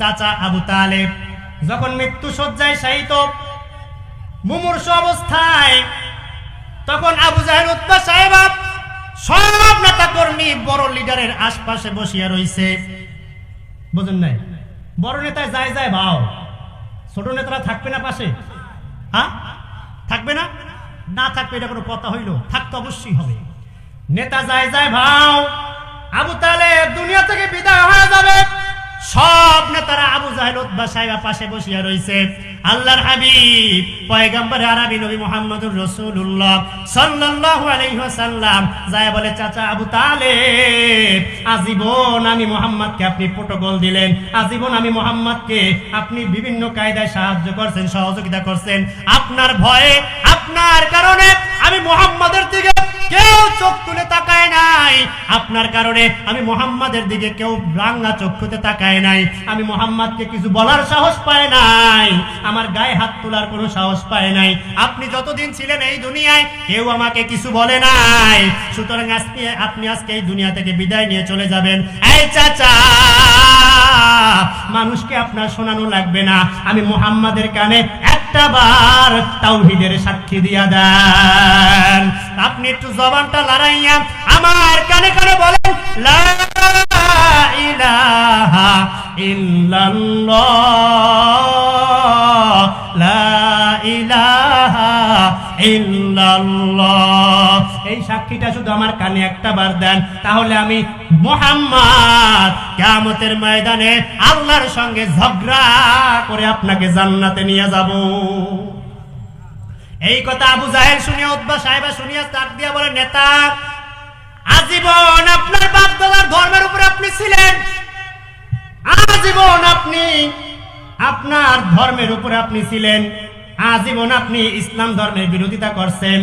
চাচা আবু তালেব, যখন মৃত্যু সজ্জায় শায়িত, মুমূর্ষ অবস্থায়, তখন আবু জাহেল উৎপা সাহেব, সব নেতা কর্মী বড় লিডারের আশপাশে বসিয়া রইছে। বুঝুন নাই? বড় নেতায় যায় যায় ভাও। ছোট নেতারা থাকবে না পাশে? হ্যাঁ থাকবে না? না থাকবে এটা কোনো কথা হইল। থাকতে অবশ্যই হবে। নেতা যায় যায় ভাও। আবু তালে দুনিয়া থেকে বিদায় হয়ে যাবে। সব নেতারা আবু জাহেল উদ্বা সাহেব পাশে বসিয়া রইছে। আল্লাহর হাবিব, পয়গম্বর আরবি নবী মুহাম্মদুর রাসূলুল্লাহ সাল্লাল্লাহু আলাইহি ওয়াসাল্লাম যায় বলে, চাচা আবু তালেব, আজীবন আমি মুহাম্মদকে আপনি প্রোটোকল দিলেন। আজীবন আমি মুহাম্মদকে আপনি বিভিন্ন কায়দায় সাহায্য করছেন, সহযোগিতা করছেন। আপনার ভয়ে, আপনার কারণে আমি মুহাম্মাদের দিকে কেউ চোখ তুলে তাকায় নাই। আপনার কারণে আমি মোহাম্মদের দিকে কেউ রাঙ্গা চক্ষুতে তাকায় নাই। আমি মোহাম্মদকে কিছু বলার সাহস পায় নাই। আমার গায়ে হাত তোলার কোনো সাহস পায় নাই। আপনি যতদিন ছিলেন এই দুনিয়ায়, কেউ আমাকে কিছু বলে নাই। সুতরাং আজকে আপনি আজকে এই দুনিয়া থেকে বিদায় নিয়ে চলে যাবেন। এই চাচা, মানুষকে আপনার শোনানো লাগবে না। আমি মোহাম্মদের কানে একটা বার তাওহিদের সাক্ষী দিয়া দেন আপনি একটু জবানটা লড়াইয়া আমার কানে কানে বলেন, লা ইলাহা ইল্লাল্লাহ, লা ইলাহা ইল্লাল্লাহ। এই সাক্ষীটা শুধু আমার কানে একটা বার দেন, তাহলে আমি মোহাম্মদ কিয়ামতের ময়দানে আল্লাহর সঙ্গে ঝগড়া করে আপনাকে জান্নাতে নিয়ে যাব। এই কথা আবু জাহেল শুনিয়া উদ্বা সাহেবা শুনিয়া তাক দিয়া বলে, নেতা, আজীবন আপনার বাপ দাদার ধর্মের উপরে আপনি ছিলেন। আজীবন আপনি আপনার ধর্মের উপরে আপনি ছিলেন। আজীবন আপনি ইসলাম ধর্মের বিরোধিতা করছেন।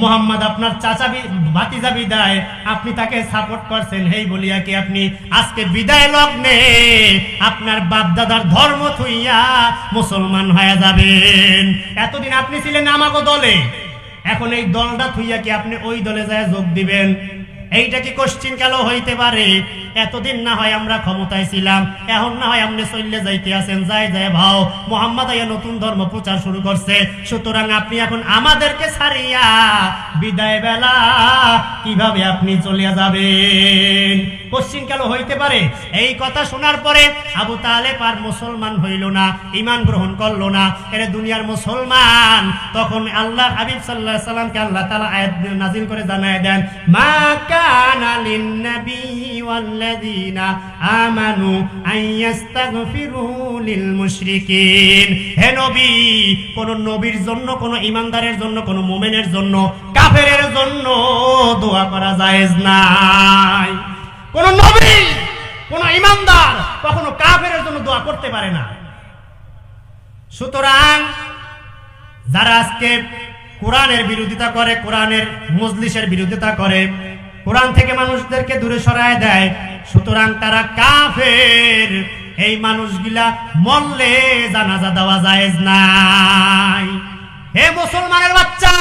মোহাম্মদ আপনার চাচা ভাতিজা বিদায়। আপনি তাকে সাপোর্ট করছেন। হেই বলিয়া কি আপনি আজকে বিদায় লগ্নে আপনার বাপদাদার ধর্ম থুইয়া মুসলমান হয়ে যাবেন। এতদিন আপনি ছিলেন আমাগো দলে। এখন এই দলটা থুইয়া কি আপনি ওই দলে যায় যোগ দিবেন? এইটা কি কোশ্চিন কালো হইতে পারে? এতদিন না হয় আমরা ক্ষমতায় ছিলাম, এখন না হয় আপনি চললে যাইতে আছেন, যাই যায় ভাও। মোহাম্মদ আইয়া নতুন ধর্ম প্রচার শুরু করছে, সুতরাং আপনি এখন আমাদেরকে ছাড়িয়া বিদায় বেলা কীভাবে আপনি চলিয়া যাবেন? কোশ্চিন কাল হইতে পারে? এই কথা শোনার পরে আবু তালেব আর মুসলমান হইল না ইমান গ্রহণ করল না। এরা দুনিয়ার মুসলমান, তখন আল্লাহ হাবিব সাল্লাহ সাল্লামকে আল্লাহ তালা আয়াত নাজিল করে জানায় দেন, মা কানা লিন্নাবি ওয়াল্লাযীনা আমানু আইয়াস্তাগফিরু লিল মুশরিকিন হে নবী, কোন নবীর জন্য, কোন ইমানদারের জন্য, কোন মুমিনের জন্য, কাফেরের জন্য দোয়া করা জায়েজ নাই। কোন নবী, কোন ইমানদার কখনো কাফেরের জন্য দোয়া করতে পারে না। সুতরাং যারা আজকে কোরআনের বিরোধিতা করে, কোরআনের মজলিসের বিরোধিতা করে, কোরআন থেকে মানুষদেরকে দূরে সরায় দেয় সুতরাং তারা কাফের। এই মানুষগুলা মরলে জানাজা দেওয়া জায়েজ নাই। হে মুসলমানের বাচ্চা,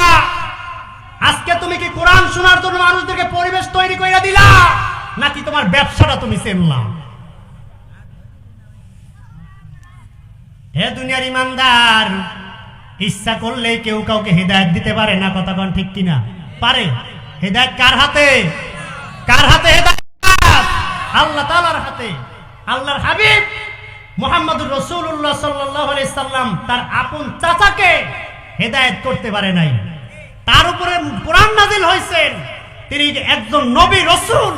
আজকে তুমি কি কোরআন শোনার জন্য মানুষদেরকে পরিবেশ তৈরি করে দিলা, নাকি তোমার ব্যবসাটা তুমি চেনলাম হে দুনিয়ার ইমানদার, ইচ্ছা করলেই কেউ কাউকে হেদায়ত দিতে পারে না, কথা কোন ঠিক কিনা? পারে। হেদায়ত কার হাতে? কার হাতে হেদায়ত? আল্লাহ তাআলার হাতে। আল্লাহর হাবিব মোহাম্মদুর রসুল্লাহ সাল্লাহ সাল্লাম তার আপন চাচাকে হেদায়েত করতে পারে নাই। তার উপরে কোরআন নাজিল হয়েছেন তিনি একজন নবী রসুল।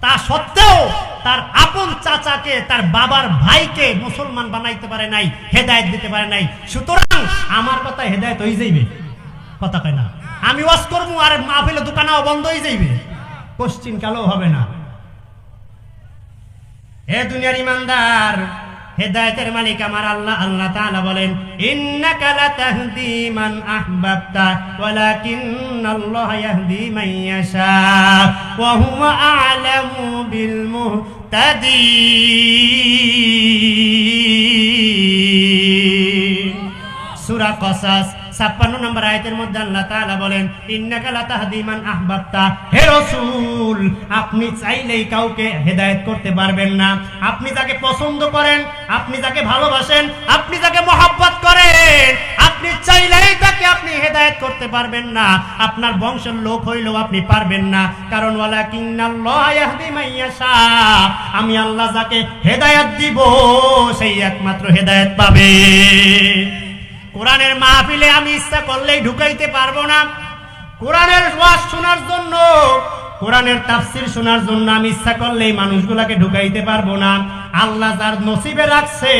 তা সত্ত্বেও তার আপন চাচাকে, তার বাবার ভাইকে মুসলমান বানাইতে পারে নাই, হেদায়েত দিতে পারে নাই। সুতরাং আমার কথা হেদায়েত হয়ে যাইবে। কথা কয় না। আমি ওয়াজ করব আর মাহফিলে দোকানাও বন্ধ হয়ে যাইবে। কোশ্চিন হবে না। হে দুনিয়ার ইমানদার, হেদায়েতের মালিক আমার আল্লাহ আল্লাহ তাআলা বলেন, ইন্নাকা লাতাহদি মান আহবাবতা, ওয়ালাকিন্নাল্লাহ ইয়াহদি মান ওয়া হুয়া আ'লামু বিল মুহতাদিন। সূরা কসাস, ছাপ্পান্ন নম্বর আয়াতের মধ্যে আল্লাহ তাআলা বলেন, ইন্নাকা লাতাহদি আহবাবতা। হে রাসূল, আপনি চাইলেই কাউকে হেদায়েত করতে পারবেন না। আপনি যাকে পছন্দ করেন, আপনি যাকে ভালোবাসেন, আপনি যাকে মহব্বত করেন, আপনি চাইলেই তাকে আপনি হেদায়েত করতে পারবেন না। আপনার বংশের লোক হইলেও আপনি পারবেন না। কারণ ওয়ালা কিন্নাল্লাহ ইয়াহদি মাইয়াশা আমি আল্লাহ যাকে হেদায়েত দিব, সেই একমাত্র হেদায়েত পাবে। কোরআনের মাহফিলে আমি ইচ্ছা করলেই ঢুকাইতে পারব না। কোরআনের ওয়াজ শোনার জন্য, কোরআনের তাফসির শোনার জন্য আমি ইচ্ছা করলেই মানুষগুলাকে ঢুকাইতে পারব না। আল্লাহ যার নসিবে রাখছে,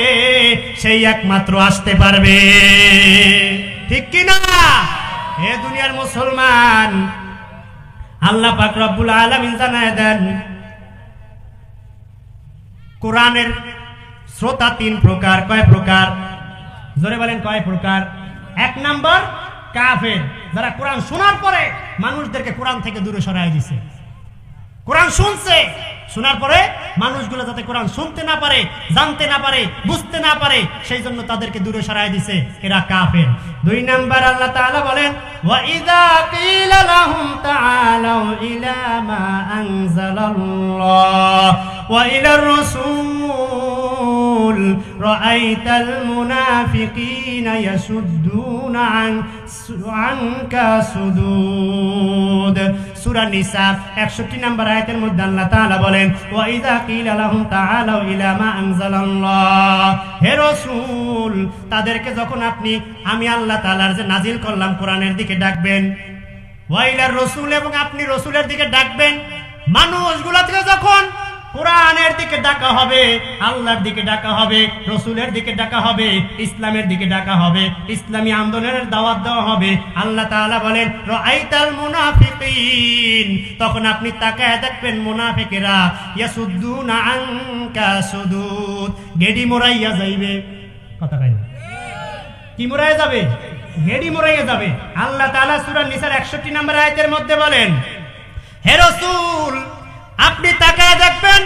সেই একমাত্র আসতে পারবে। ঠিক কি না? হে দুনিয়ার মুসলমান, আল্লাহ পাক রব্বুল আলামিন জানায় দেন, কোরআনের শ্রোতা তিন প্রকার। কয় প্রকার? জোরে বলেন কয় প্রকার? এক নাম্বার, কাফের। যারা কোরআন শোনার পরে মানুষদেরকে কোরআন থেকে দূরে সরাই দিছে। কোরআন শুনছে, শোনার পরে মানুষগুলো যাতে কোরআন শুনতে না পারে, জানতে না পারে, বুঝতে না পারে, সেই জন্য তাদেরকে দূরে সরাই দিছে, এরা কাফের। দুই নাম্বার, আল্লাহ তাআলা বলেন, ওয়া ইযা কিলা লাহুম তাআলাউ ইলা মা আনজালাল্লাহ, ওয়া ইলার রাসূল রাআইতাল মুনাফিকিনা ইয়াসুদ্দুনা আন আনকা সুদুদ সূরা নিসা 61 নম্বর আয়াতের মধ্যে আল্লাহ তাআলা বলেন ওয়া ইযা কিলা লাহুম তাআলাউ ইলা মা আনজালাল্লাহ। হে রাসূল, তাদেরকে যখন আপনি, আমি আল্লাহ তাআলার যে নাজিল করলাম কোরআনের দিকে ডাকবেন, ওয়াইলার রসুল এবং আপনি রসুলের দিকে ডাকবেন, মানুষগুলা থেকে যখন কোরআনের দিকে ডাকা হবে, আল্লাহর দিকে ডাকা হবে, রসুলের দিকে ডাকা হবে, ইসলামের দিকে ডাকা হবে, ইসলামী আন্দোলনের দাওয়াত দেওয়া হবে। আল্লাহ তাআলা বলেন, রাআইতাল মুনাফিকিন। তখন আপনি তাকায় দেখবেন মুনাফিকেরা, ইয়াসুদ্দুনা আনকা সুদুদ। গেডি মোরাইয়া যাইবে। কথা কয় কি মোরাইয়া যাবে? গেডি মোরাইয়া যাবে। আল্লাহ তাআলা সূরা নিসার 61 নম্বর আয়াতের মধ্যে বলেন, হে রাসূল আপনি তাকায় দেখবেন,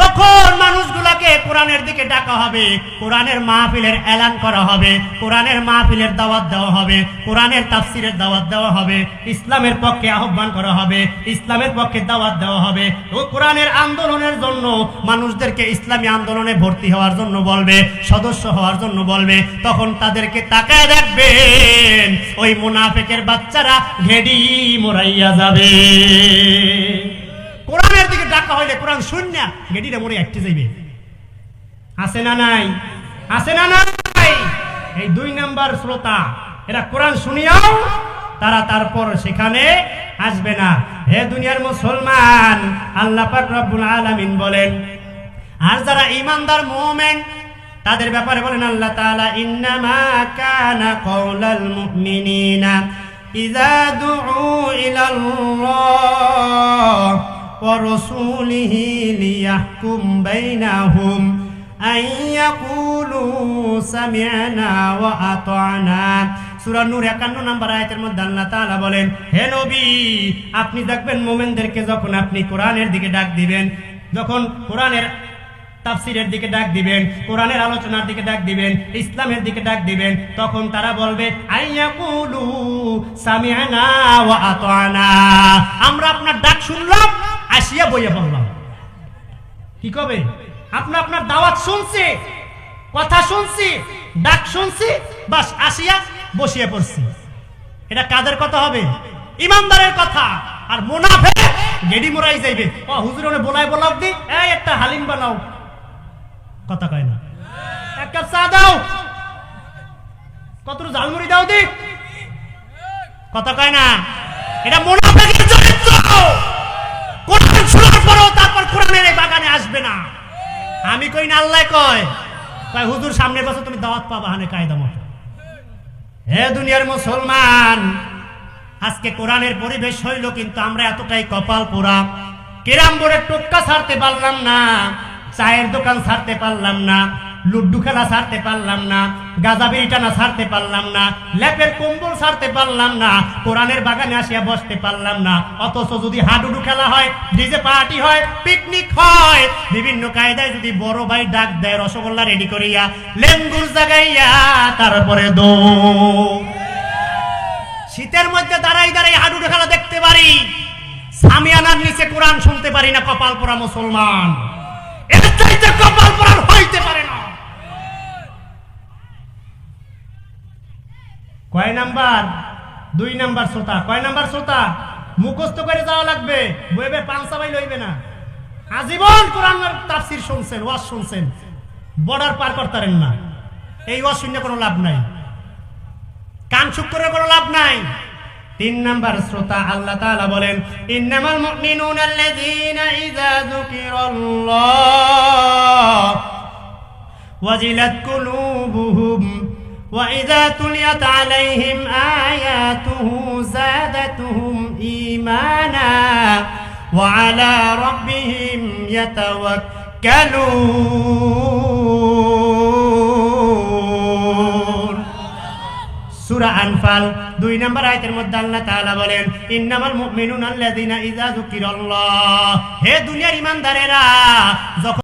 যখন মানুষগুলাকে কোরআনের দিকে ডাকা হবে, কোরআনের মাহফিলের এলান করা হবে, কোরআনের মাহফিলের দাওয়াত দেওয়া হবে, কোরআনের তাফসিরের দাওয়াত দেওয়া হবে, ইসলামের পক্ষে আহ্বান করা হবে, ইসলামের পক্ষে দাওয়াত দেওয়া হবে, ও কোরআনের আন্দোলনের জন্য মানুষদেরকে ইসলামী আন্দোলনে ভর্তি হওয়ার জন্য বলবে, সদস্য হওয়ার জন্য বলবে, তখন তাদেরকে তাকায় দেখবেন, ওই মুনাফেকের বাচ্চারা ঘেডি মোরাইয়া যাবে। দিকে কোরআন শূন্য গেডিটা মরে একটি যাইবে। আছে না নাই? আছে না নাই? এই দুই নাম্বার শ্রোতা, এরা কোরআন শুনিয়াও, তারা তারপর সেখানে আসবে না। হে দুনিয়ার মুসলমান, আল্লাহ পাক রব্বুল আলামিন বলেন, আর যারা ইমানদার মুমিন, তাদের ব্যাপারে বলেন আল্লাহ তাআলা, ইন্নামা কানা কওলাল মুমিনিনা ইযা দুউ ইলাল্লাহ। লিয়াহকুম বাইনাহুম আন ইয়াকুলু সামি'না ওয়া আতা'না সূরা নূর 51 নম্বর আয়াতের মধ্যে আল্লাহ তাআলা বলেন, হে নবী, আপনি দেখবেন মোমেনদেরকে যখন আপনি কোরআনের দিকে ডাক দিবেন, যখন কোরআনের তাফসিরের দিকে ডাক দিবেন, কোরআনের আলোচনার দিকে ডাক দিবেন, ইসলামের দিকে ডাক দিবেন, তখন তারা বলবে আমরা আপনার ডাক শুনলাম। আসিয়া বইয়া বললাম। কি কবে? আপনি আপনার দাওয়াত শুনছি, কথা শুনছি, ডাক শুনছি, বাস আসিয়া বসিয়ে পড়ছি। এটা কাদের কথা হবে? ইমানদারের কথা। আর মুনাফে গেডি মোরাই যাইবে। ও হুজুর ওনে বলাই বলাব দি, এই একটা হালিম বানাও। কথা কয় না। এক কাপ চা দাও। কত ঝালমুড়ি দাও দি। কথা কয় না। এটা মুনাফেকের চরিত্র কোরআন শোনার পরেও তারপর কোরআনের এই বাগানে আসবে না। আমি কই না, আল্লাহ কয় হুজুর, সামনের বছর তুমি দাওয়াত পাবা হানে কায়দা মতো। হে দুনিয়ার মুসলমান, আজকে কোরআনের পরিবেশ হইল কিন্তু আমরা এতটাই কপাল পোড়া। কেরাম বোর্ডের টোক্কা ছাড়তে পারলাম না, চায়ের দোকান ছাড়তে পারলাম না, লুড্ডু খেলা ছাড়তে পারলাম না গাঁজা বিড়ি ছাড়তে পারলাম না ল্যাপের ছাড়তে পারলাম না বাগানে আসিয়া বসতে পারলাম না। অথচ যদি হাডুডু খেলা হয়, ডিজে পার্টি হয়, পিকনিক হয়, বিভিন্ন কায়দায় যদি বড় ভাই ডাক দেয়, রসগোল্লা রেডি করিয়া, লেঙ্গুর জাগাইয়া তারপরে দৌড় শীতের মধ্যে দাঁড়াই দাঁড়াই হাডুডু খেলা দেখতে পারি। সামিয়ানার নিচে কোরআন শুনতে পারি না, কপাল মুসলমান। এর চাইতে কপাল হইতে পারে না। কয় নাম্বার? দুই নাম্বার শ্রোতা। কয় নাম্বার শ্রোতা? মুখস্থ করে যাওয়া লাগবে বইবে পাঁচসাবাই লইবে না। আজীবন কোরআন তাফসির শুনছেন, ওয়াজ শুনছেন। বর্ডার পার করতারেন না। এই ওয়াজ শুনে কোনো লাভ নাই। কান করে কোনো লাভ নাই। তিন নাম্বার শ্রোতা আল্লাহ তাআলা বলেন, ইন্নামাল মুমিনুনা আল্লাযীনা ইযা যুকিরাল্লাহ ওয়াজিলাত কুলুবুহুম وإذا تليت عليهم آياته زادتهم إيمانا وعلى ربهم يتوكلون সূরা আনফাল দুই নম্বর আয়াতের মধ্যে আল্লাহ তাআলা বলেন ইন্নামাল মুমিনুনা আল্লাযীনা ইযা যুকিরাল্লাহ হে দুনিয়ার ঈমানদারেরা যখন